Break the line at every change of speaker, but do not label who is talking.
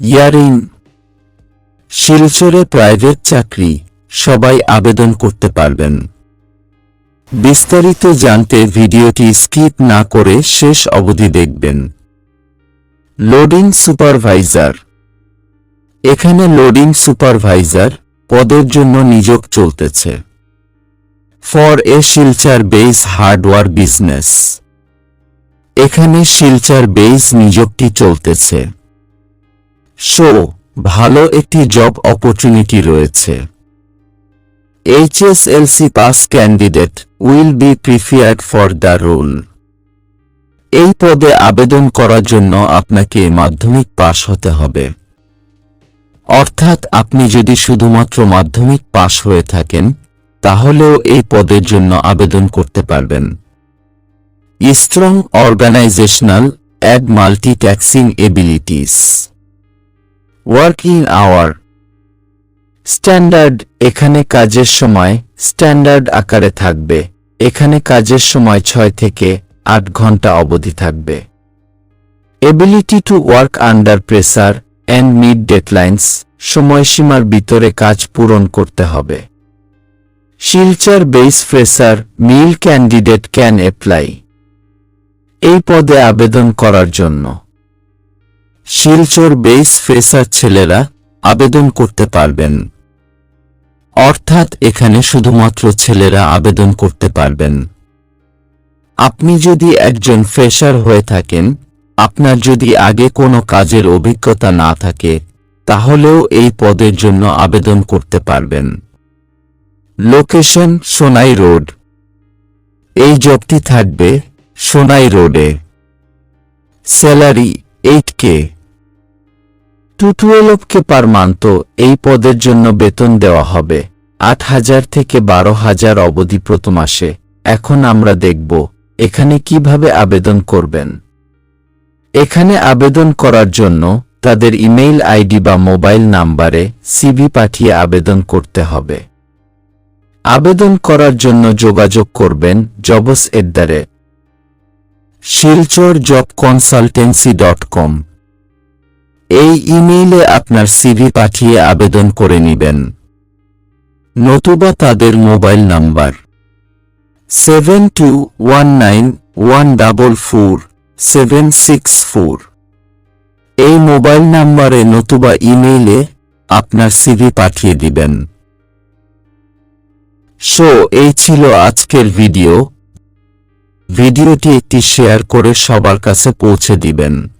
Earring, শিলচরে private চাকরি, সবাই আবেদন করতে পারবেন। বিস্তারিত জানতে ভিডিওটি স্কিপ না করে শেষ অবধি দেখবেন। Loading supervisor. এখানে লোডিং সুপারভাইজার পদের জন্য নিয়োগ চলতেছে। For a Silchar base hardware business. এখানে শিলচার বেস নিয়োগটি চলতেছে। শো, ভালো একটি জব অপরচুনিটি রয়েছে। HSLC pass candidate will be preferred for the role এই পদে আবেদন করার জন্য আপনাকে মাধ্যমিক পাশ হতে হবে। অর্থাৎ আপনি যদি শুধুমাত্র মাধ্যমিক পাশ হয়ে থাকেন, তাহলেও এই পদের জন্য আবেদন করতে পারবেন। Strong organisational and multitasking abilities working hour standard এখানে কাজের সময় স্ট্যান্ডার্ড আকারে থাকবে। এখানে কাজের সময় ছয় থেকে আট ঘণ্টা অবধি থাকবে। Ability to work under pressure and meet deadlines সময়সীমার ভিতরে কাজ পূরণ করতে হবে। Silchar base fresher male candidate can apply এই পদে আবেদন করার জন্য। শিলচর বেস ফ্রেসার ছেলেরা আবেদন করতে পারবেন। অর্থাৎ এখানে শুধুমাত্র ছেলেরা আবেদন করতে পারবেন। আপনি যদি একজন ফ্রেশার হয়ে থাকেন, আপনার যদি আগে কোনো কাজের অভিজ্ঞতা না থাকে, তাহলেও এই পদের জন্য আবেদন করতে পারবেন। Location Sonai road. এই জবটি থাকবে সোনাই রোডে। Salary eight K. To twelve K per month এই পদের জন্য বেতন দেওয়া হবে। আট হাজার থেকে বারো হাজার অবধি প্রতি মাসে। এখন আমরা দেখব, এখানে কীভাবে আবেদন করবেন। এখানে আবেদন করার জন্য তাদের ইমেইল আইডি বা মোবাইল নাম্বারে সিভি পাঠিয়ে আবেদন করতে হবে। আবেদন করার জন্য যোগাযোগ করবেন jobs at the rate Silchar job consultancy dot com. এই ইমেইলে আপনার সিভি পাঠিয়ে আবেদন করে নেবেন। নতুবা তাদের mobile number. Seven two one nine one double four seven six four. এই মোবাইল নাম্বারে নতুবা ইমেইলে আপনার সিভি পাঠিয়ে দিবেন। সো, এই ছিল আজকের ভিডিও। ভিডিওটি একটি শেয়ার করে সবার কাছে পৌঁছে দিবেন।